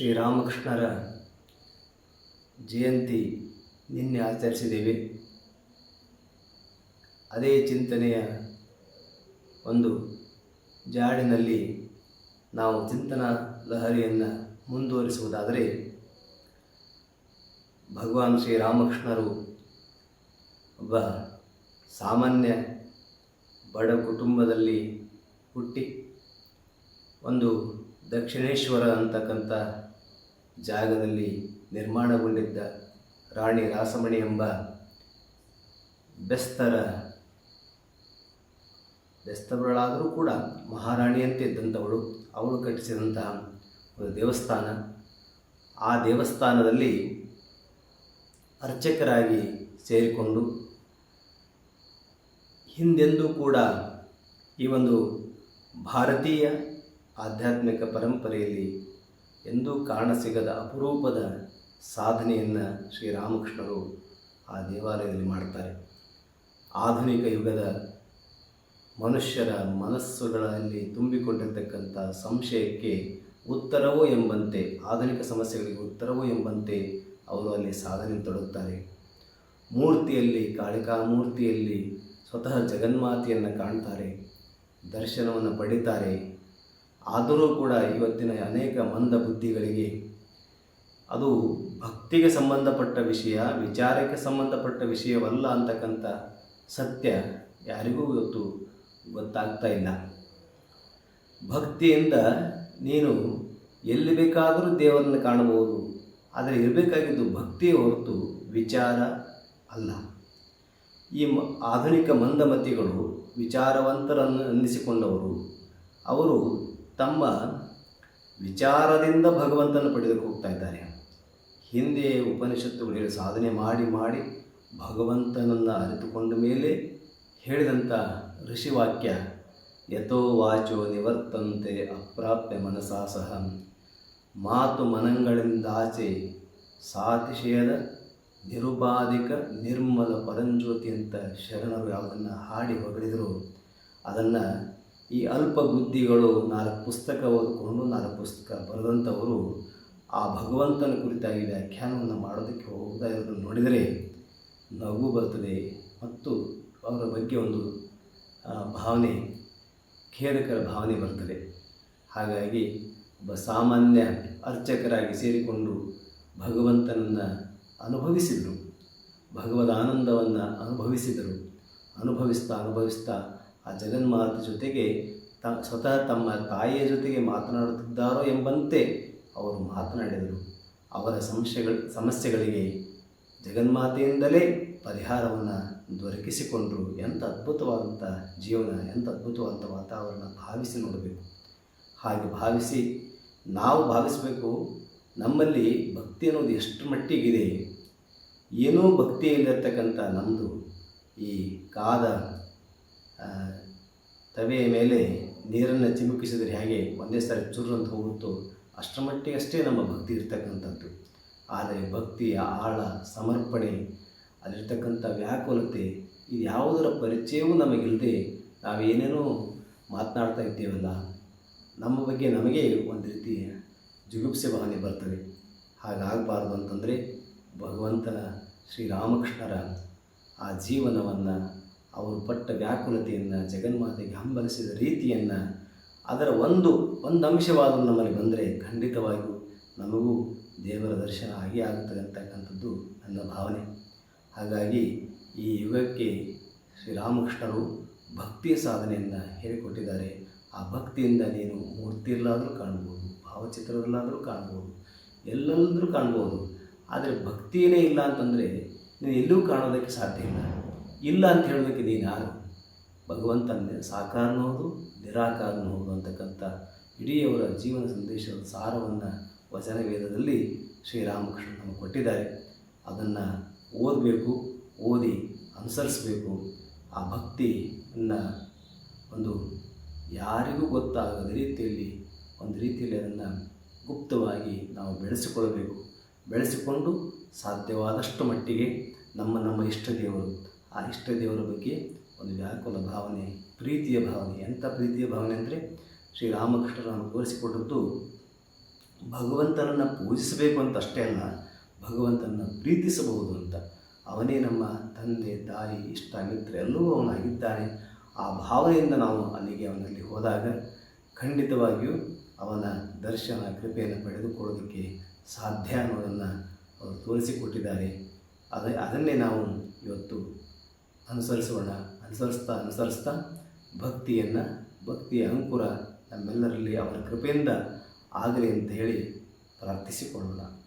ಶ್ರೀರಾಮಕೃಷ್ಣರ ಜಯಂತಿ ನಿನ್ನೆ ಆಚರಿಸಿದ್ದೇವೆ. ಅದೇ ಚಿಂತನೆಯ ಒಂದು ಜಾಡಿನಲ್ಲಿ ನಾವು ಚಿಂತನಾ ಲಹರಿಯನ್ನು ಮುಂದುವರಿಸುವುದಾದರೆ, ಭಗವಾನ್ ಶ್ರೀರಾಮಕೃಷ್ಣರು ಒಬ್ಬ ಸಾಮಾನ್ಯ ಬಡ ಕುಟುಂಬದಲ್ಲಿ ಹುಟ್ಟಿ ಒಂದು ದಕ್ಷಿಣೇಶ್ವರ ಅಂತಕ್ಕಂಥ ಜಾಗದಲ್ಲಿ ನಿರ್ಮಾಣಗೊಂಡಿದ್ದ ರಾಣಿ ರಾಸಮಣಿ ಎಂಬ ಬೆಸ್ತರ ಬೆಸ್ತವಳಾದರೂ ಕೂಡ ಮಹಾರಾಣಿಯಂತೆ ಇದ್ದಂಥವಳು. ಅವಳು ಕಟ್ಟಿಸಿದಂತಹ ಒಂದು ದೇವಸ್ಥಾನ. ಆ ದೇವಸ್ಥಾನದಲ್ಲಿ ಅರ್ಚಕರಾಗಿ ಸೇರಿಕೊಂಡು ಹಿಂದೆಂದೂ ಕೂಡ ಈ ಒಂದು ಭಾರತೀಯ ಆಧ್ಯಾತ್ಮಿಕ ಪರಂಪರೆಯಲ್ಲಿ ಎಂದೂ ಕಾಣಸಿಗದ ಅಪರೂಪದ ಸಾಧನೆಯನ್ನು ಶ್ರೀರಾಮಕೃಷ್ಣರು ಆ ದೇವಾಲಯದಲ್ಲಿ ಮಾಡ್ತಾರೆ. ಆಧುನಿಕ ಯುಗದ ಮನುಷ್ಯರ ಮನಸ್ಸುಗಳಲ್ಲಿ ತುಂಬಿಕೊಂಡಿರ್ತಕ್ಕಂಥ ಸಂಶಯಕ್ಕೆ ಉತ್ತರವೋ ಎಂಬಂತೆ, ಆಧುನಿಕ ಸಮಸ್ಯೆಗಳಿಗೆ ಉತ್ತರವೋ ಎಂಬಂತೆ ಅವರು ಅಲ್ಲಿ ಸಾಧನೆ ತೊಡಗುತ್ತಾರೆ ಮೂರ್ತಿಯಲ್ಲಿ, ಕಾಳಿಕಾ ಮೂರ್ತಿಯಲ್ಲಿ ಸ್ವತಃ ಜಗನ್ಮಾತೆಯನ್ನು ಕಾಣ್ತಾರೆ, ದರ್ಶನವನ್ನು ಪಡಿತಾರೆ. ಆದರೂ ಕೂಡ ಇವತ್ತಿನ ಅನೇಕ ಮಂದ ಬುದ್ಧಿಗಳಿಗೆ ಅದು ಭಕ್ತಿಗೆ ಸಂಬಂಧಪಟ್ಟ ವಿಷಯ, ವಿಚಾರಕ್ಕೆ ಸಂಬಂಧಪಟ್ಟ ವಿಷಯವಲ್ಲ ಅಂತಕ್ಕಂಥ ಸತ್ಯ ಯಾರಿಗೂ ಇವತ್ತು ಗೊತ್ತಾಗ್ತಾ ಇಲ್ಲ. ಭಕ್ತಿಯಿಂದ ನೀನು ಎಲ್ಲಿ ಬೇಕಾದರೂ ದೇವರನ್ನು ಕಾಣಬಹುದು, ಆದರೆ ಇರಬೇಕಾಗಿದ್ದು ಭಕ್ತಿಯ ಹೊರತು ವಿಚಾರ ಅಲ್ಲ. ಈ ಮ, ಆಧುನಿಕ ಮಂದಮತಿಗಳು ವಿಚಾರವಂತರನ್ನು ಅನ್ನಿಸಿಕೊಂಡವರು, ಅವರು ತಮ್ಮ ವಿಚಾರದಿಂದ ಭಗವಂತನ ಪಡೆದಕ್ಕೆ ಹೋಗ್ತಾ ಇದ್ದಾರೆ. ಹಿಂದೆ ಉಪನಿಷತ್ತುಗಳು ಸಾಧನೆ ಮಾಡಿ ಮಾಡಿ ಭಗವಂತನನ್ನು ಅರಿತುಕೊಂಡ ಮೇಲೆ ಹೇಳಿದಂಥ ಋಷಿವಾಕ್ಯ, ಯಥೋ ವಾಚೋ ನಿವರ್ತಂತೆ ಅಪ್ರಾಪ್ಯ ಮನಸಾ ಸಹ. ಮಾತು ಮನಂಗಳಿಂದಾಚೆ ಸಾತಿಶಯದ ನಿರುಪಾಧಿಕ ನಿರ್ಮಲ ಪರಂಜ್ಯೋತಿ ಅಂತ ಶರಣರು ಯಾವುದನ್ನು ಹಾಡಿ ಹೊಗಳಿದರೂ, ಅದನ್ನು ಈ ಅಲ್ಪ ಬುದ್ಧಿಗಳು ನಾಲ್ಕು ಪುಸ್ತಕ ಓದಿಕೊಂಡು ನಾಲ್ಕು ಪುಸ್ತಕ ಬರೆದಂಥವರು ಆ ಭಗವಂತನ ಕುರಿತಾಗಿ ವ್ಯಾಖ್ಯಾನವನ್ನು ಮಾಡೋದಕ್ಕೆ ಹೋಗ್ತಾ ಇರೋದನ್ನು ನೋಡಿದರೆ ನಗು ಬರ್ತದೆ ಮತ್ತು ಅವರ ಬಗ್ಗೆ ಒಂದು ಭಾವನೆ, ಖೇದಕರ ಭಾವನೆ ಬರ್ತದೆ. ಹಾಗಾಗಿ ಒಬ್ಬ ಸಾಮಾನ್ಯ ಅರ್ಚಕರಾಗಿ ಸೇರಿಕೊಂಡು ಭಗವಂತನನ್ನು ಅನುಭವಿಸಿದರು. ಭಗವದ ಆನಂದವನ್ನು ಅನುಭವಿಸಿದರು. ಅನುಭವಿಸ್ತಾ ಅನುಭವಿಸ್ತಾ ಆ ಜಗನ್ಮಾತ ಜೊತೆಗೆ ತ, ಸ್ವತಃ ತಮ್ಮ ತಾಯಿಯ ಜೊತೆಗೆ ಮಾತನಾಡುತ್ತಿದ್ದಾರೋ ಎಂಬಂತೆ ಅವರು ಮಾತನಾಡಿದರು. ಅವರ ಸಮಸ್ಯೆಗಳ ಸಮಸ್ಯೆಗಳಿಗೆ ಜಗನ್ಮಾತೆಯಿಂದಲೇ ಪರಿಹಾರವನ್ನು ದೊರಕಿಸಿಕೊಂಡರು. ಎಂಥ ಅದ್ಭುತವಾದಂಥ ಜೀವನ, ಎಂಥ ಅದ್ಭುತವಾದಂಥ ವಾತಾವರಣ ಭಾವಿಸಿ ನೋಡಬೇಕು. ಹಾಗೆ ಭಾವಿಸಿ ನಾವು ಭಾವಿಸಬೇಕು, ನಮ್ಮಲ್ಲಿ ಭಕ್ತಿ ಅನ್ನೋದು ಎಷ್ಟು ಮಟ್ಟಿಗಿದೆ, ಏನೋ ಭಕ್ತಿ ಇಲ್ಲರ್ತಕ್ಕಂಥ ನಮ್ಮದು ಈ ಕಾದ ತವೆಯ ಮೇಲೆ ನೀರನ್ನು ಚಿಮುಕಿಸಿದರೆ ಹೇಗೆ? ಒಂದೇ ಸಾರಿ ಚುರು ಅಂತ ಹೋಗುತ್ತೋ? ಅಷ್ಟರ ಮಟ್ಟಿಗೆ ಅಷ್ಟೇ ನಮ್ಮ ಭಕ್ತಿ ಇರ್ತಕ್ಕಂಥದ್ದು. ಆದರೆ ಭಕ್ತಿಯ ಆಳ, ಸಮರ್ಪಣೆ, ಅಲ್ಲಿರ್ತಕ್ಕಂಥ ವ್ಯಾಕುಲತೆ, ಇದು ಯಾವುದರ ಪರಿಚಯವೂ ನಮಗಿಲ್ಲದೆ ನಾವೇನೇನೋ ಮಾತನಾಡ್ತಾ ಇದ್ದೇವಲ್ಲ, ನಮ್ಮ ಬಗ್ಗೆ ನಮಗೆ ಒಂದು ರೀತಿ ಜುಗುಪ್ಸೆ ಭಾವನೆ ಬರ್ತದೆ ಹಾಗಾಗಬಾರ್ದು ಅಂತಂದರೆ ಭಗವಂತನ ಶ್ರೀರಾಮಕೃಷ್ಣರ ಆ ಜೀವನವನ್ನು ಅವರು ಪಟ್ಟ ವ್ಯಾಕುಲತೆಯನ್ನು, ಜಗನ್ಮಾತೆಗೆ ಹಂಬಲಿಸಿದ ರೀತಿಯನ್ನು, ಅದರ ಒಂದು ಒಂದು ಅಂಶವಾದರೂ ನಮ್ಮಲ್ಲಿ ಬಂದರೆ ಖಂಡಿತವಾಗಿಯೂ ನಮಗೂ ದೇವರ ದರ್ಶನ ಆಗೇ ಆಗುತ್ತದೆ ಅಂತಕ್ಕಂಥದ್ದು ನನ್ನ ಭಾವನೆ. ಹಾಗಾಗಿ ಈ ಯುಗಕ್ಕೆ ಶ್ರೀರಾಮಕೃಷ್ಣರು ಭಕ್ತಿಯ ಸಾಧನೆಯನ್ನು ಹೇಳಿಕೊಟ್ಟಿದ್ದಾರೆ. ಆ ಭಕ್ತಿಯಿಂದ ನೀನು ಮೂರ್ತಿಯಲ್ಲಾದರೂ ಕಾಣ್ಬೋದು, ಭಾವಚಿತ್ರದಲ್ಲಾದರೂ ಕಾಣ್ಬೋದು ಎಲ್ಲಂದ್ರೂ ಕಾಣ್ಬೋದು. ಆದರೆ ಭಕ್ತಿಯೇ ಇಲ್ಲ ಅಂತಂದರೆ ನೀನು ಎಲ್ಲೂ ಕಾಣೋದಕ್ಕೆ ಸಾಧ್ಯ ಇಲ್ಲ. ಇಲ್ಲ ಅಂತ ಹೇಳೋದಕ್ಕೆ ನೀನು ಯಾರು? ಭಗವಂತನ ಸಾಕಾರ ಅನ್ನೋದು ಅಂತಕ್ಕಂಥ ಇಡೀ ಅವರ ಜೀವನ ಸಂದೇಶದ ಸಾರವನ್ನು ವಚನ ವೇದದಲ್ಲಿ ಶ್ರೀರಾಮಕೃಷ್ಣ ನಮಗೆ ಕೊಟ್ಟಿದ್ದಾರೆ. ಅದನ್ನು ಓದಬೇಕು, ಓದಿ, ಅನುಸರಿಸಬೇಕು. ಆ ಭಕ್ತಿಯನ್ನು ಒಂದು ಯಾರಿಗೂ ಗೊತ್ತಾಗದ ರೀತಿಯಲ್ಲಿ, ಒಂದು ರೀತಿಯಲ್ಲಿ ಅದನ್ನು ಗುಪ್ತವಾಗಿ ನಾವು ಬೆಳೆಸಿಕೊಳ್ಳಬೇಕು. ಬೆಳೆಸಿಕೊಂಡು ಸಾಧ್ಯವಾದಷ್ಟು ಮಟ್ಟಿಗೆ ನಮ್ಮ ನಮ್ಮ ಇಷ್ಟ ದೇವರು ಆ ಇಷ್ಟ ದೇವರ ಬಗ್ಗೆ ಒಂದು ವ್ಯಾಕುಲ ಭಾವನೆ, ಪ್ರೀತಿಯ ಭಾವನೆ. ಎಂಥ ಪ್ರೀತಿಯ ಭಾವನೆ ಅಂದರೆ ಶ್ರೀರಾಮಕೃಷ್ಣರನ್ನು ತೋರಿಸಿಕೊಟ್ಟದ್ದು ಭಗವಂತನನ್ನು ಪೂಜಿಸಬೇಕು ಅಂತ ಅಷ್ಟೇ ಅಲ್ಲ, ಭಗವಂತನನ್ನು ಪ್ರೀತಿಸಬಹುದು ಅಂತ. ಅವನೇ ನಮ್ಮ ತಂದೆ, ತಾಯಿ, ಇಷ್ಟ, ಮಿತ್ರ ಎಲ್ಲವೂ ಅವನಾಗಿದ್ದಾನೆ. ಆ ಭಾವನೆಯಿಂದ ನಾವು ಅಲ್ಲಿಗೆ ಅವನಲ್ಲಿ ಹೋದಾಗ ಖಂಡಿತವಾಗಿಯೂ ಅವನ ದರ್ಶನ, ಕೃಪೆಯನ್ನು ಪಡೆದುಕೊಳ್ಳೋದಕ್ಕೆ ಸಾಧ್ಯ ಅನ್ನೋದನ್ನು ಅವರು ತೋರಿಸಿಕೊಟ್ಟಿದ್ದಾರೆ. ಅದೇ ಅದನ್ನೇ ನಾವು ಇವತ್ತು ಅನುಸರಿಸೋಣ. ಅನುಸರಿಸ್ತಾ ಅನುಸರಿಸ್ತಾ ಭಕ್ತಿಯನ್ನು ಭಕ್ತಿಯ ಅಂಕುರ ನಮ್ಮೆಲ್ಲರಲ್ಲಿ ಅವರ ಕೃಪೆಯಿಂದ ಆಗಲಿ ಅಂತ ಹೇಳಿ ಪ್ರಾರ್ಥಿಸಿಕೊಳ್ಳೋಣ.